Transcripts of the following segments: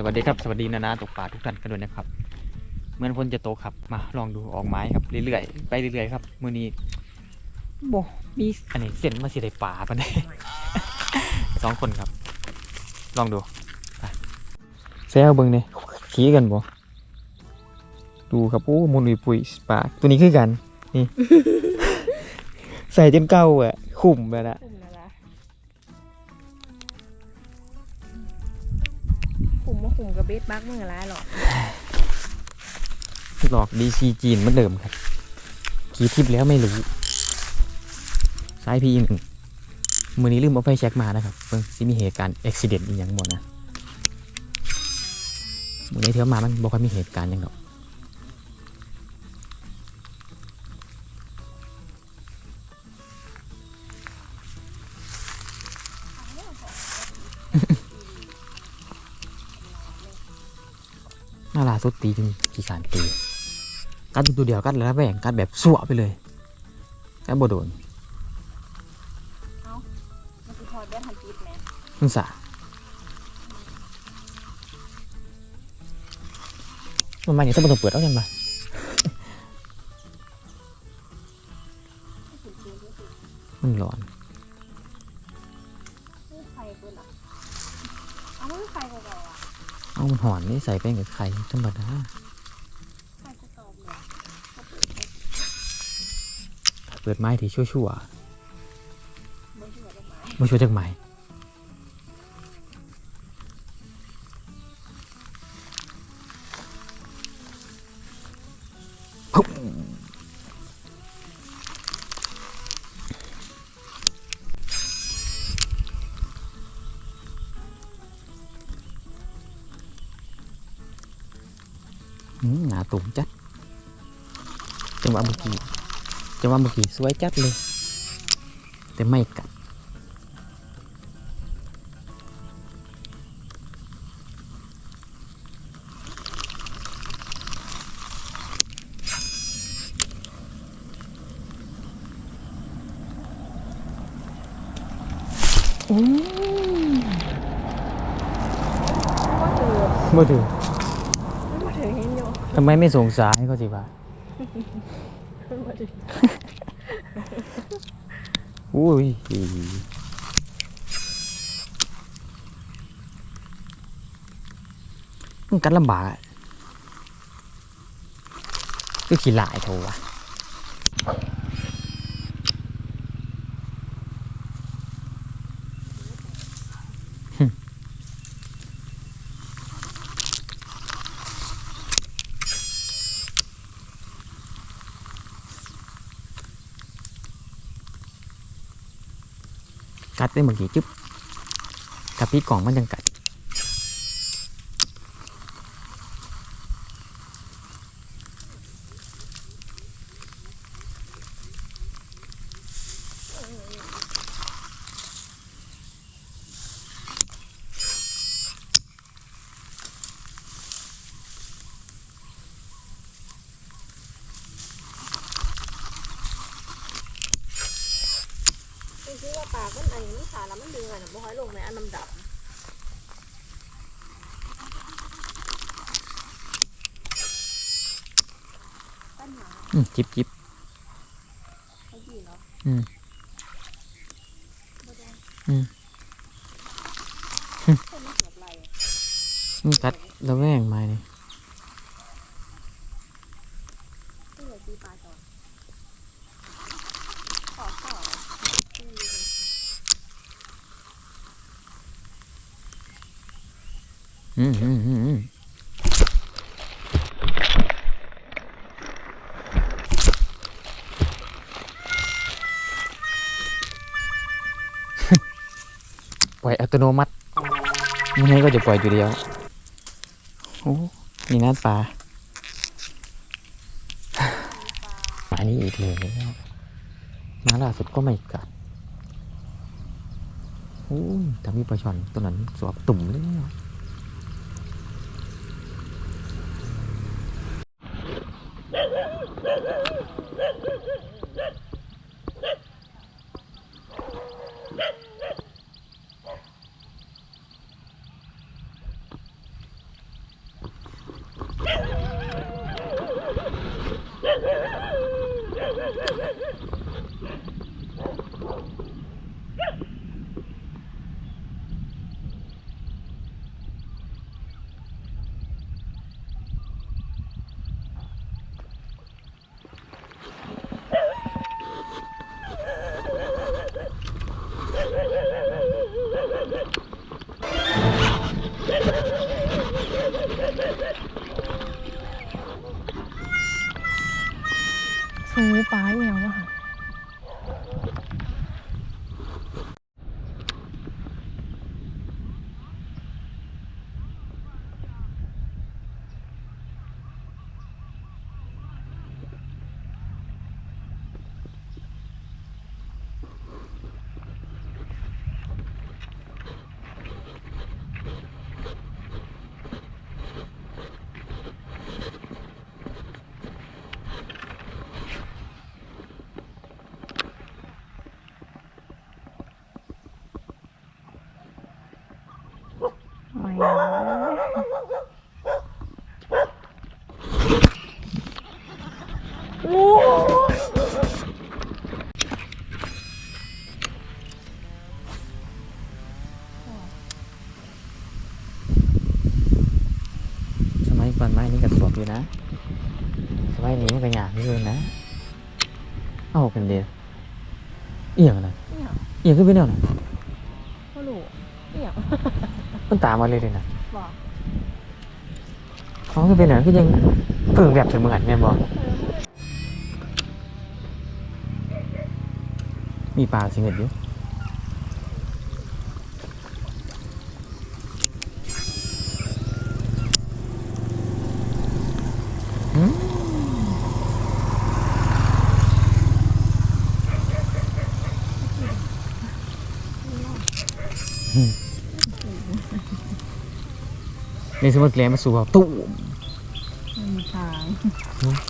สวัสดีครับ สวัสดีนานาตกปลาทุกท่านกันด้วยนะครับ เหมือนฝนจะตกครับ มาลองดูออกไม้ครับเรื่อยๆ ไปเรื่อยๆครับ มื้อนี้โบมีอันนี้เส้นมาสิได้ป่าปะเนี่ยสองคนครับ ลองดูไปแซวเบิ่งเนี่ยขี้กันบ่ดูครับโอ้มุนอุยปุยปลาตัวนี้คือกัน นี่ ใส่จนเก่าอะคุ้มไปละ กลุ่มมว่าขุมกับเบสบักมือร้ายหรอกหลอกดีซีจีนเหมือนเดิมครับขี่ทิปแล้วไม่รู้สายพีหนึ่งมือนี้ลืมเอาไฟแช็กมานะครับเพิ่งสิมีเหตุการณ์อุบิเหตุอีกอย่างหมดนะมือนี้เทือมามันบอกว่ามีเหตุการณ์ยังดอก สุดตีจนกี่ขานตีกัดอยู่ตัวเดียวกัดแล้วแบ่งกัดแบบสั่วไปเลยกัดบ่โดนมันคือทอดได้ทันจิตแม่มึงสามันมาเนี่ยต้องมาต้องเปิดเอากันมามันร้อนนี่ เอามันหอนนี่ใส่ไปกับไข่ธรรมดาเปิดไม้ที่ชั่วๆไม่ชั่วจากไม้ หนาตุ่มจัด จังหวะเมื่อกี้ จังหวะเมื่อกี้สวยจัดเลย แต่ไม่กัดก็ถือ บ่ถือ ก็ถือเห็นอยู่ ทำไมไม่สงสารให้เขาสิบ่าอุ้ยมันกันลำบากอะก็ขี่หลายโถวะ กัดได้เมื่อกี้จึ๊บกับพี่กล่องมันยังกั ดจริงๆว่าปากมันอันนี้มันขาแล้วมันดึงอะนะบ่ค่อยลงในอันน้ำดำตั้นหนาอืมจิบจิบเขาดีเนาะอืมบ่ได้อืมคนไม่เสียบไหลอะมันกัดแล้วแม่งมาเนี่ย ที่เหลือตีปลาจอนขอขอตีเลย อืมอืมอืมอืม ปล่อยอัตโนมัติยังไงก็จะปล่อยอยู่เดียวโอ้นี่น้าปลาหมานี่อีกเลยมาล่าสุดก็ไม่กัดโอ้ยแต่มีปลาช่อนตัวนั้นสวบตุ่มเลย สมัยก่อนไม้นี่ก็สวบอยู่นะสมัยนี้มันก็ยากอยู่นะ เอากันเดียวเอียงนะเนี่ยเอียงขึ้นไปแนวน่ะพ่อหลูเนี่ยมันตามมาเลยเลยนะบอกเขาคือเป็นหนังคือยังเปิ่งแบบเสมือนแม่นบ่มีปลาสิงเห็ดอยู่อืม นี่สมมติแกลมาสู่เอาตู้ไม่มีทาง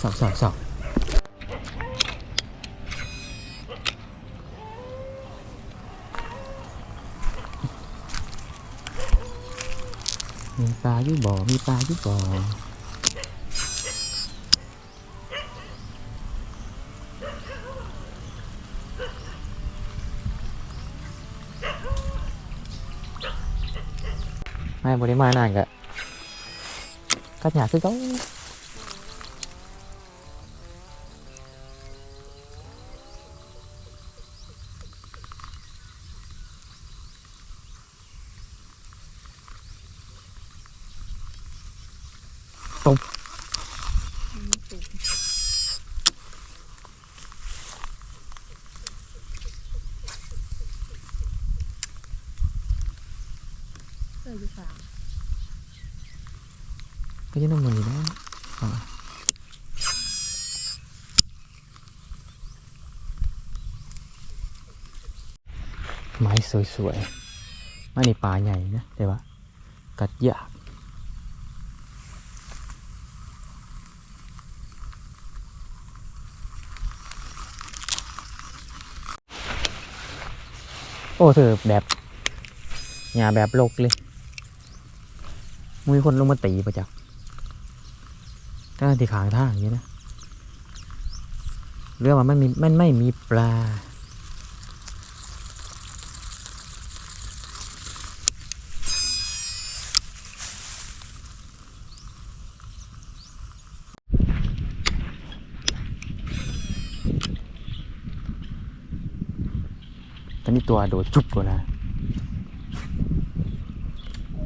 สอบสอบสอบมีปลาอยู่บ่อมีปลาอยู่บ่อไม่บริมาณนานกะ ก็อยากคือ เขาเคยอยู่สามก็จะต้องมือนะไม้สวยๆไม้นี่าใหญ่นะแต่ว่ากัดยากโอ้เธอแบบหญ้าแบบโลกเลยมีคนลงมาตีประจักษ์ ก็ที่ขางท่าอย่างนี้นะเรื่องว่ามันมีมันไม่มีปลา ตอนนี้ตัวโดดจุบกว่านะ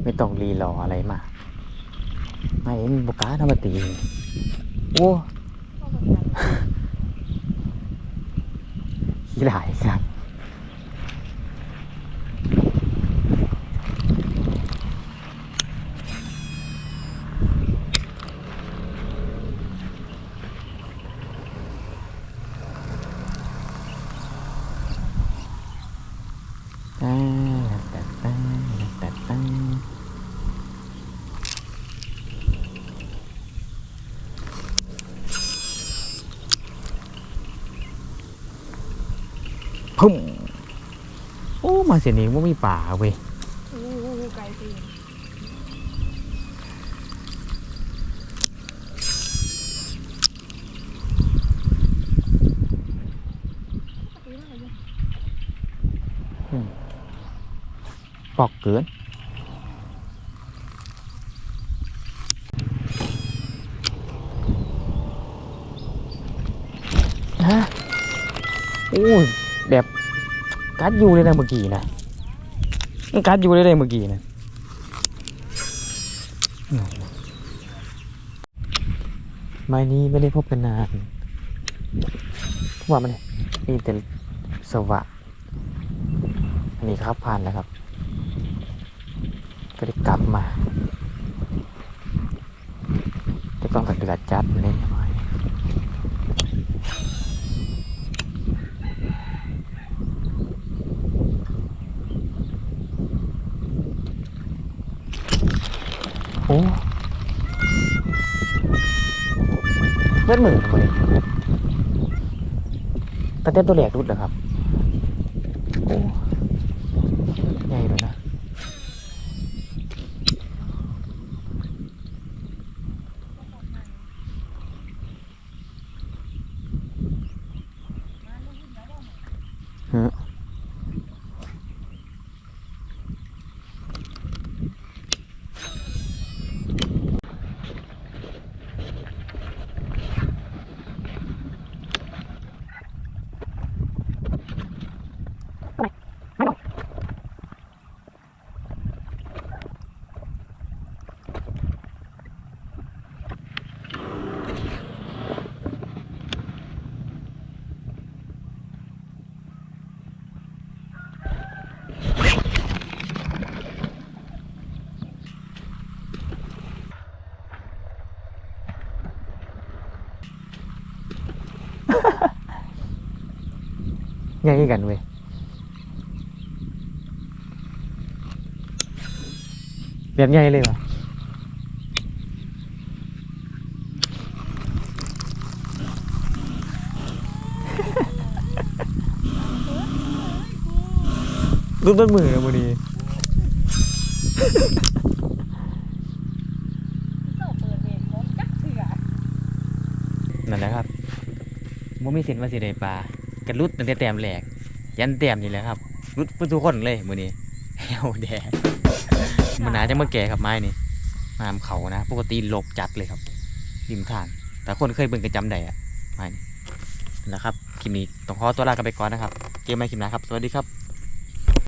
ไม่ต้องรีรออะไรมาก ไม่เห็นบกล้าทำมาตีโอ้พ่อมาใส่ขี้หลายครับตาตาตาตาตาพุ่มโอ้ มาเสียนี้ว่ามีป่าเว้ยโอ้โหไกลจริงปกติมันอะไรอยู่ปอกเกินฮะโอ้ยแบบ กัดอยู่เลยนะเมื่อกี้นะมันกัดอยู่เลยนะเมื่อกี้นะไม้นี้ไม่ได้พบกันนานว่ามันมีแต่สวะอันนี้ครับผ่านแล้วครับ ก็ได้กลับมาแต่ต้องกับเดือดจัดเลยหน่อย โอ้เวทมือทำไมตั้งแต่ตัวแหลกรุดเหรอครับ โอ้ใหญ่เลยนะ ฮะ ใหญ่กันเว้ยแบบใหญ่เลยวะรูปต้นมือนะมือนี้เจ้าเปิดเวรของจักเถื่อนั่นแหละครับบ่มีสินว่าสิได้ปลา กระลุดตั้งแต่แต้มแหลกยันแต้มนี่แหละครับรุดเพื่ทุกคนเลยมือนี้เฮวแดงมันหนาจะมาแก่ครับไม้นี่มามเขานะปกติลกจัดเลยครับริมทาง แต่คนเคยเบิ่งก็จำได้อะไม้นี่นั่นแหละครับคลิปนี้ต้องขอตัวลากันไปก่อนนะครับ เจอกันใหม่คลิปหน้าครับ สวัสดีครับ